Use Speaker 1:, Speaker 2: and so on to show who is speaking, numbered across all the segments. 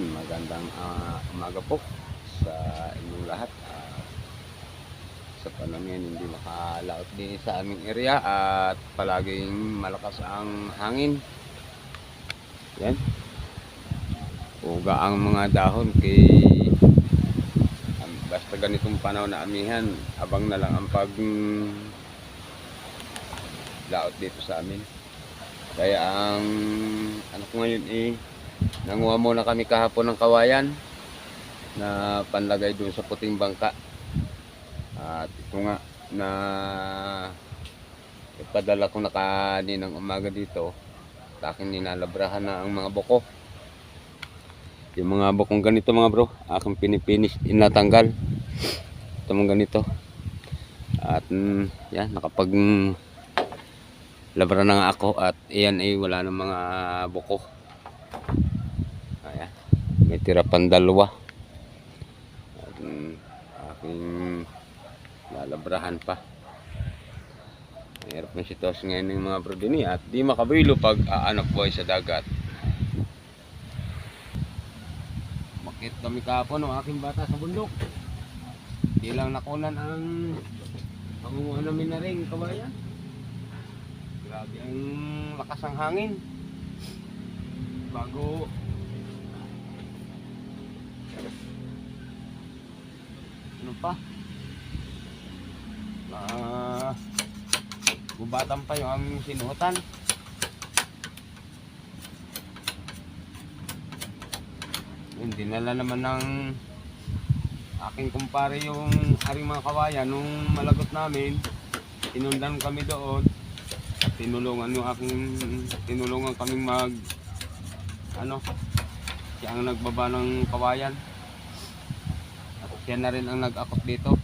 Speaker 1: Yan, magandang ah, umaga po sa inyong lahat. Ah, sa panahon ngayon, hindi makalaot din sa aming area at palaging malakas ang hangin. Yan. Uga ang mga dahon kay um, basta ganitong panahon na amihan, abang na lang ang pag laot dito sa amin. Kaya ang ano ko ngayon eh, nanguha muna kami kahapon ng kawayan na panlagay doon sa puting bangka. At ito nga na ipadala ko na kaninang umaga dito. Sa akin ninalabrahan na ang mga buko. Yung mga bukong ganito mga bro, aking pinipinis, inatanggal. Ito mga ganito. At mm, yan, nakapag labra na nga ako at iyan ay wala ng mga buko. May tira pang dalawa. At mm, aking lalabrahan pa. Mahirap na sitwasyon ngayon ng mga bro din eh, at di makabilo pag aanak buhay sa dagat. Makit kami kahapon ng aking bata sa bundok. Di lang nakunan ang pangunguhan namin na rin kabayan. Grabe ang lakas ng hangin. Bago ano pa? Ah, gubatan pa yung aming sinuotan. Yun, dinala naman ng aking kumpare yung aring mga kawayan nung malagot namin. Tinundan kami doon at tinulungan yung aking tinulungan kaming mag ano siya ang nagbaba ng kawayan siya na rin ang nag-akot dito.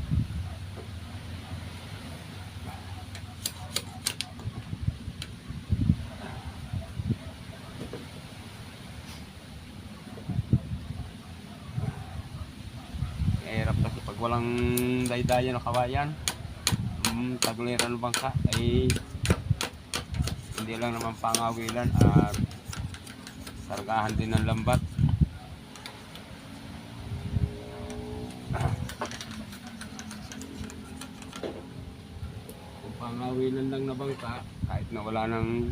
Speaker 1: Mahirap kasi pag walang daydayan na kawayan um, tagliran ng bangka ay hindi lang naman pangawilan at sargahan din ng lambat kung pangawilan lang na bangka kahit na wala ng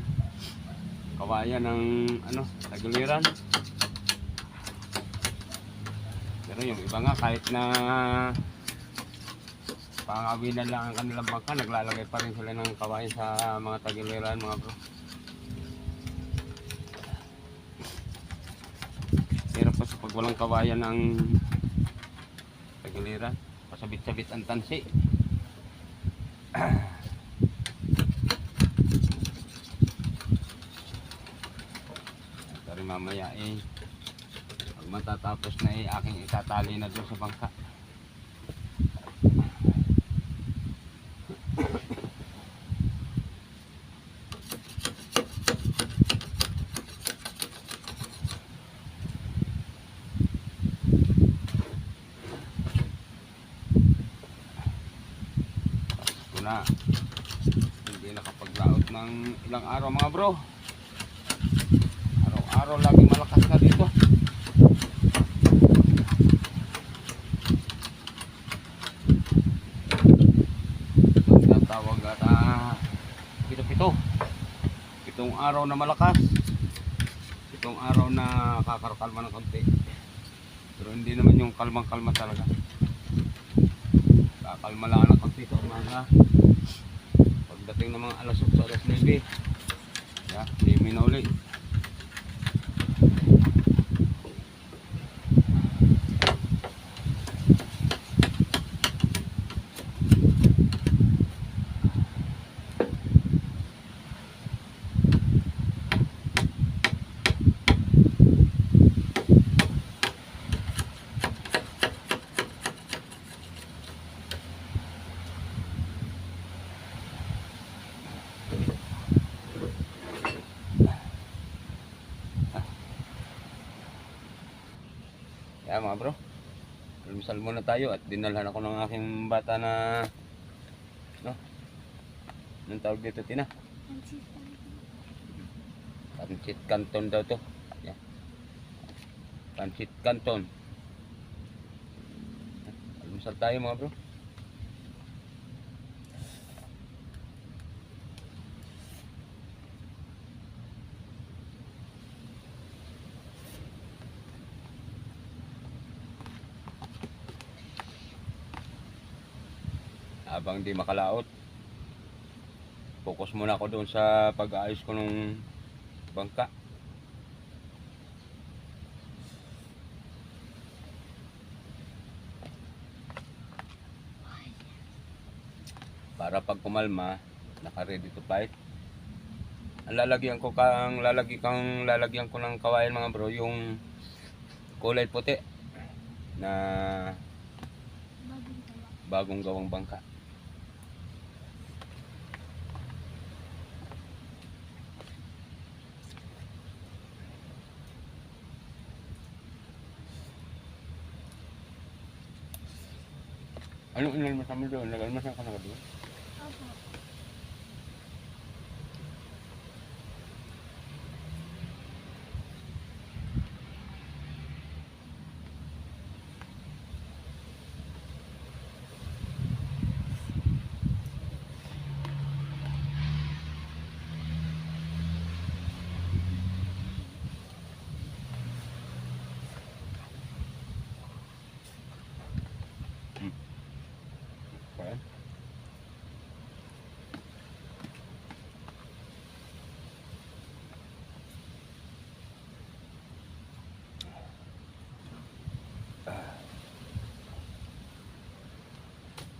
Speaker 1: kawayan ng ano tagliran pero yung iba nga kahit na pangawilan lang ang kanilang bangka, naglalagay pa rin sila ng kawain sa mga tagiliran mga bro. Pero pa sa pag walang kawayan ng tagiliran, pasabit-sabit ang tansi. mamaya eh, pag matatapos na eh, aking itatali na doon sa bangka. Na. Hindi nakapaglaot ng ilang araw mga bro. Araw-araw lagi malakas na dito. Ang tawag at ah, pito-pito. Pitong araw na malakas. Pitong araw na kakarokalma ng konti. Pero hindi naman yung kalmang-kalma talaga. Kakalma lang ng konti sa umaga. Pagdating ng mga alas 8, alas 9, yeah, limi na ulit. Kaya mga bro, almusal muna tayo at dinalhan ako ng aking bata na, no? Anong tawag dito, Tina? Pancit canton daw to. Yan. Pansit Canton. Almusal tayo mga bro. Habang di makalaot. Focus muna ako doon sa pag-aayos ko ng bangka. para pag kumalma, naka-ready to fight. Ang lalagyan ko kang lalagyan kang lalagyan ko ng kawayan mga bro, yung kulay puti na bagong gawang bangka. Anong inalmasan mo doon? Nag-almasan ka na ba doon?
Speaker 2: Opo.
Speaker 1: Kaya?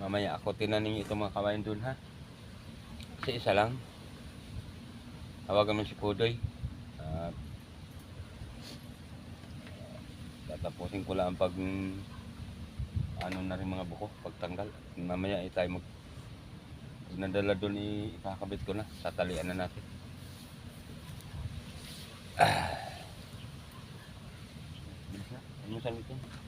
Speaker 1: Mamaya ako tinanin itong mga kawain dun ha. Kasi isa lang. Tawagan mo si Pudoy. At tatapusin ko lang pag ano na rin mga buko pagtanggal. Mamaya ay tayo mag pag nadala doon ikakabit ko na. Tatalian na natin. Ah. Bilis na. Ano sa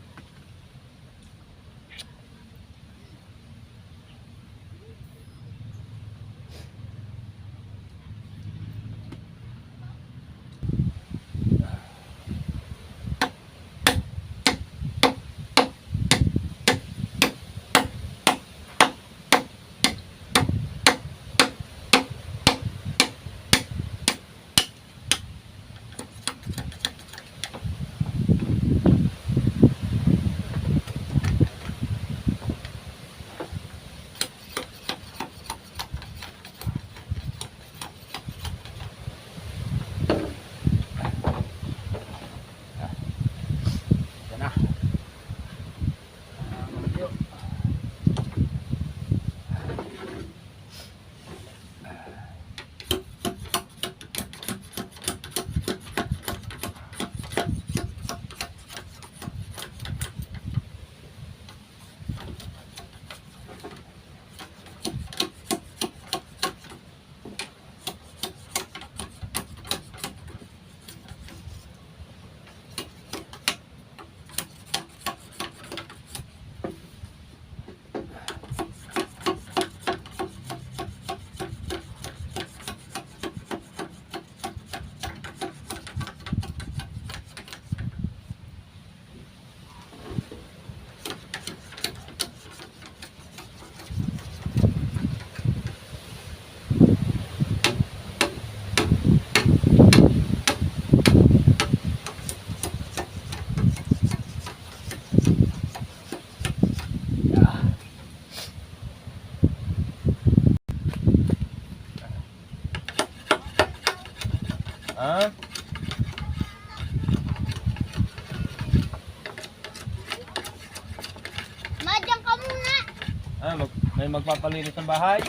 Speaker 1: may magpapalinis ng bahay?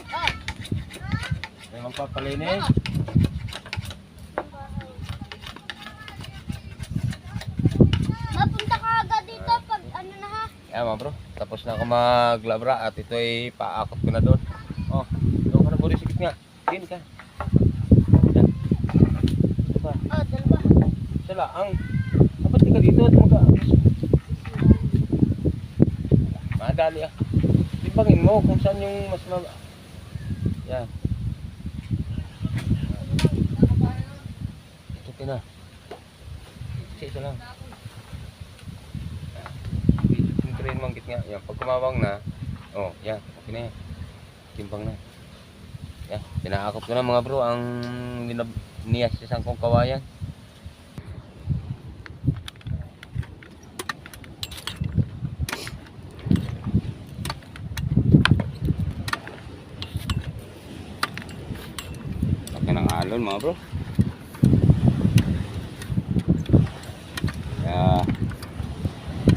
Speaker 1: May magpapalinis?
Speaker 2: Mapunta ka agad dito pag ano na ha.
Speaker 1: Kaya mga bro, tapos na ako maglabra at ito ay paakot ko na doon. Oh, doon ka na buri sikit nga. Din ka. Ito pa.
Speaker 2: Oh, dalawa.
Speaker 1: Sala, ang... Dapat di ka dito at mag Madali ah timbangin mo kung saan yung mas mag... Yan. Ito na. Kasi ito lang. Yung train manggit nga. Yan. Pag kumawang na, oh, yan. Okay na yan. Timbang na. Yan. Pinaakop ko na mga bro ang niyas isang kong kawayan. Mga bro. Kaya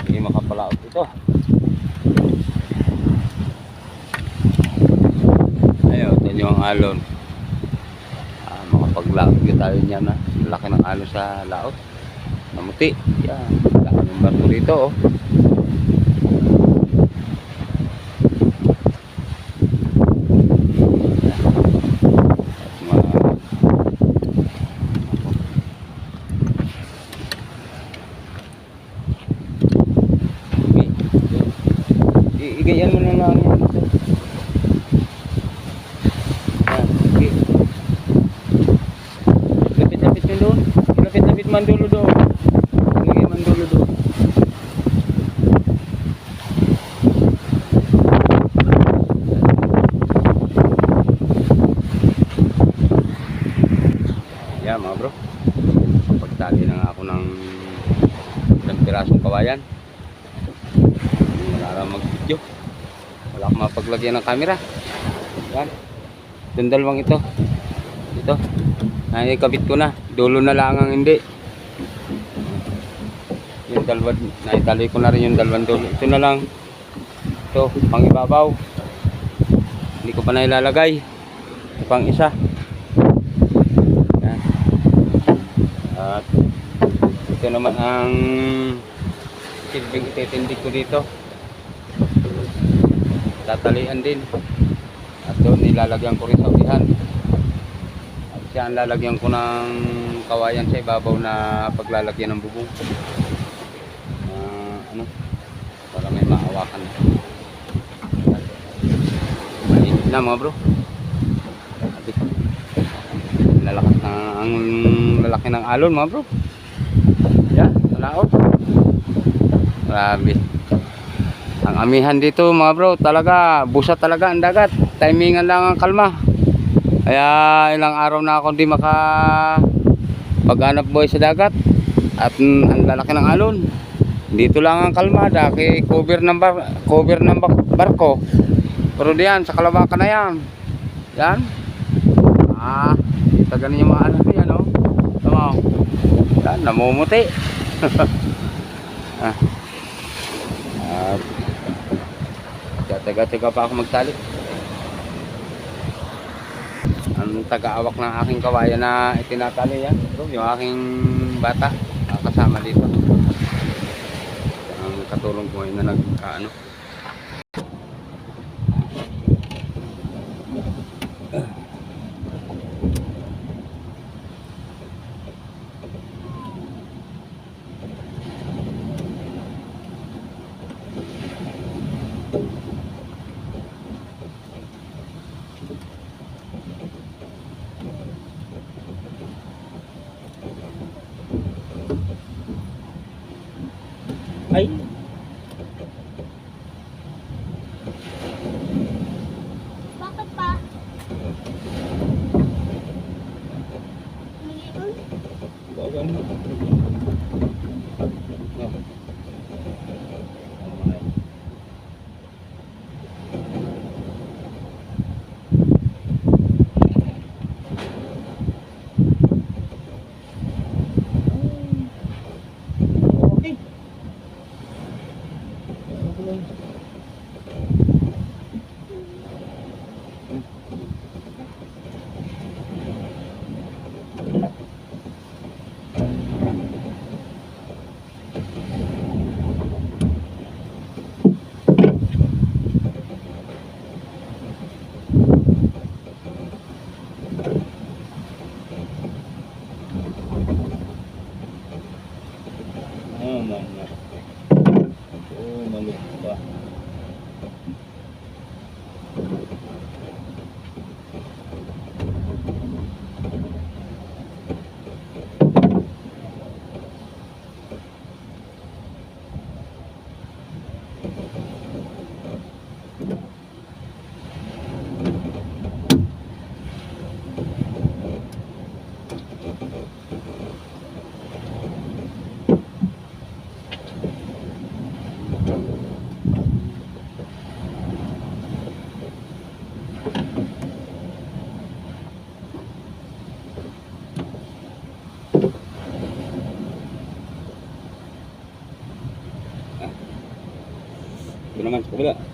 Speaker 1: hindi makapalaot ito. Ayaw, ito yung alon. Ah, makapaglaot ka tayo niyan na. Laki ng alon sa laot. Namuti. Yan. Laki ng bato rito oh. At ma- I- Igayan mo na lang yan. Ito. Yan, sige. Lapit-lapit mo doon. Lapit-lapit man dulo doon. Lagay man dulo doon. Yan mga bro. Pagtali na nga ako ng ilang pirasong kawayan. Wala na mag-video. Mapaglagyan ng camera. Yan. Itong dalawang ito. Ito. Ay, kabit ko na. Dulo na lang ang hindi. Yung dalawa, naitali ko na rin yung dalawang dulo. Ito na lang. Ito, pang ibabaw. Hindi ko pa na ilalagay. Ito pang isa. Yan. At ito naman ang silbing ititindi ko dito. Tatalian din. At doon nilalagyan ko rin sa ulihan. At siya ang lalagyan ko ng kawayan sa ibabaw na paglalagyan ng bubong. Ah, ano? Para may maawakan. Mainit na mga bro. Lalakas na ang lalaki ng alon mga bro. Yan, malaot. Grabe. Ang amihan dito mga bro, talaga, busa talaga ang dagat. Timingan lang ang kalma. Kaya ilang araw na ako hindi maka paghanap buhay sa dagat. At ang lalaki ng alon. Dito lang ang kalma, daki cover ng bar, cover ng barko. Pero diyan sa Kalabakan na yan. Yan. Ah, kita ganun yung mga anak niya, no? Tama. Yan, namumuti. ah. At Tataga-taga pa ako magtali. Ang taga-awak ng aking kawayan na itinatali yan. Ito, yung aking bata ah, kasama dito. Ang katulong ko ngayon na nag ah, ano.
Speaker 2: Ito naman, sa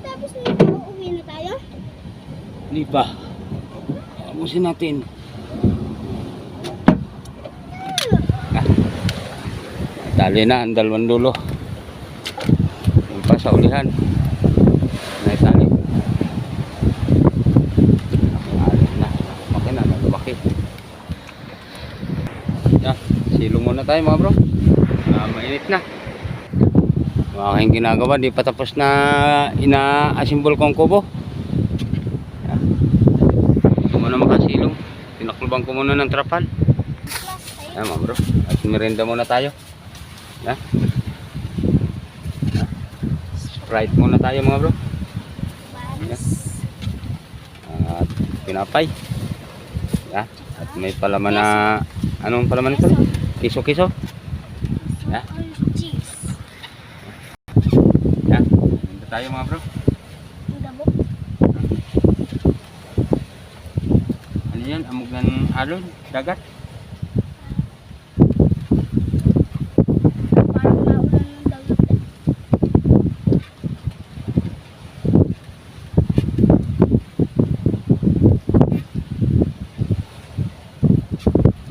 Speaker 1: pagkatapos nito, oh, uuwi na tayo?
Speaker 2: Hindi pa. Tapusin natin.
Speaker 1: Ah. Dali na ang dalawang dulo. Yung pa sa ulihan. Naitali. Alin na. Lumaki na. Lumaki. Yan. Silong muna tayo mga bro. Ah, mainit na. Mga aking ginagawa, di pa tapos na ina-assemble ko ang kubo. Yan. Ito muna makasilong. Tinaklubang ko muna ng trapal. Yan mga bro. At merenda muna tayo. Yan. Yan. Sprite muna tayo mga bro.
Speaker 2: Baris.
Speaker 1: At pinapay. Yan. At may palaman na anong palaman ito? Kiso-kiso. Yeah.
Speaker 2: Orange cheese.
Speaker 1: Yan. Merenda tayo mga bro. Ano yan? Amog ng alon? Dagat?
Speaker 2: Parang naulan ng dagat eh.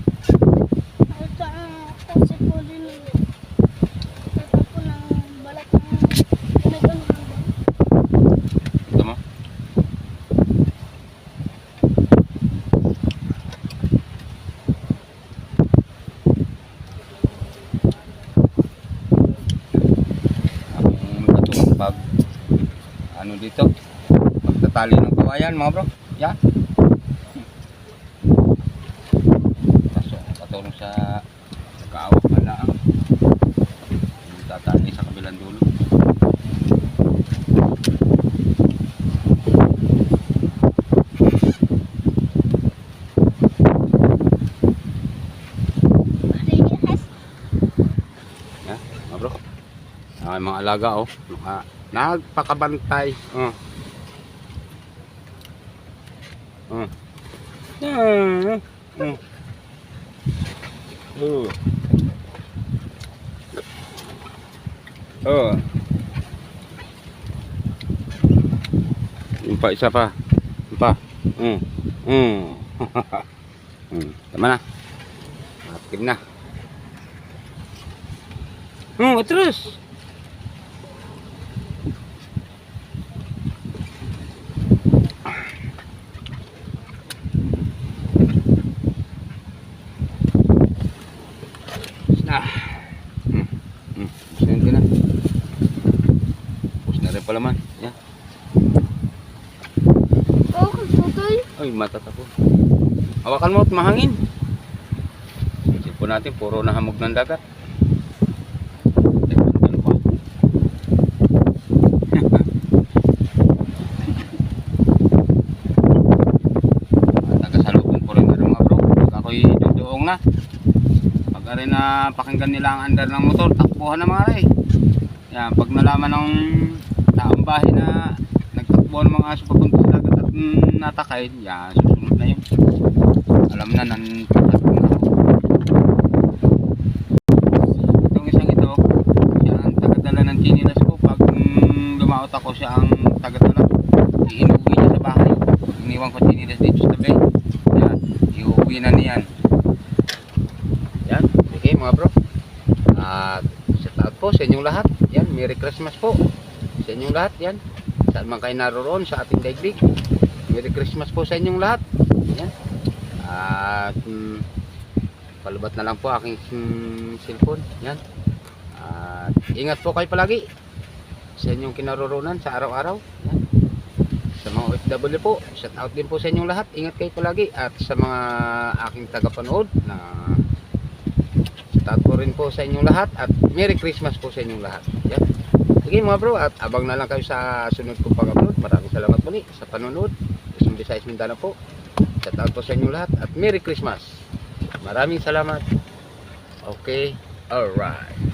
Speaker 2: Ito ang kasi po din ito po ng balat ng pinagano
Speaker 1: Ito mo? Ang katulong pag ano dito. Pagtatali ng kawayan mga bro. Yan. Kaso katulong sa kaawak na lang yung tatali sa kabilang dulo. Mga mga alaga oh. Naka, nagpakabantay. Oh. Oh. Yan. Oh. Oh. Oh. Yung pa, isa pa. Yung pa. Mm. Mm. mm. Tama na. Active na. Hmm, atras. Ah. Hmm. Hmm. Gusto yun na. Tapos na rin pala man. Yan.
Speaker 2: Oh, tutoy.
Speaker 1: Ay, matatapo. Hawakan mo at mahangin. Isip po natin, puro na hamog ng dagat. Rin na rin. Pag rin na pakinggan nila ang andar ng motor, takbuhan na mga ray. Yan, pag nalaman ng bahay na nagtakbo ng mga aso papunta dagat at natakay, yan, susunod na yun. Alam na, nan tatakbo na ako. Itong isang ito, siya ang tagadala ng chinilas ko. Pag mm, lumaot ako, siya ang tagadala. Iinuwi niya sa bahay. Iniwan ko chinilas dito sa tabi. Yan, iuwi na niyan. Yan, sige mga bro. At shout out po sa inyong lahat. Yan, Merry Christmas po. Sa inyong lahat, yan. Saan man kayo naroon sa ating daigdig. Merry Christmas po sa inyong lahat. Yan. At mm, palubat na lang po aking mm, cellphone. Yan. At ingat po kayo palagi sa inyong kinaroroonan sa araw-araw. Sa mga OFW po, shout out din po sa inyong lahat. Ingat kayo palagi. At sa mga aking tagapanood na shout out po rin po sa inyong lahat. At Merry Christmas po sa inyong lahat. Yan. Sige mga bro, at abang na lang kayo sa sunod kong pag-upload. Maraming salamat muli sa panonood. Quezon Visayas Mindanao po. Shout out po sa inyong lahat at Merry Christmas. Maraming salamat. Okay, alright.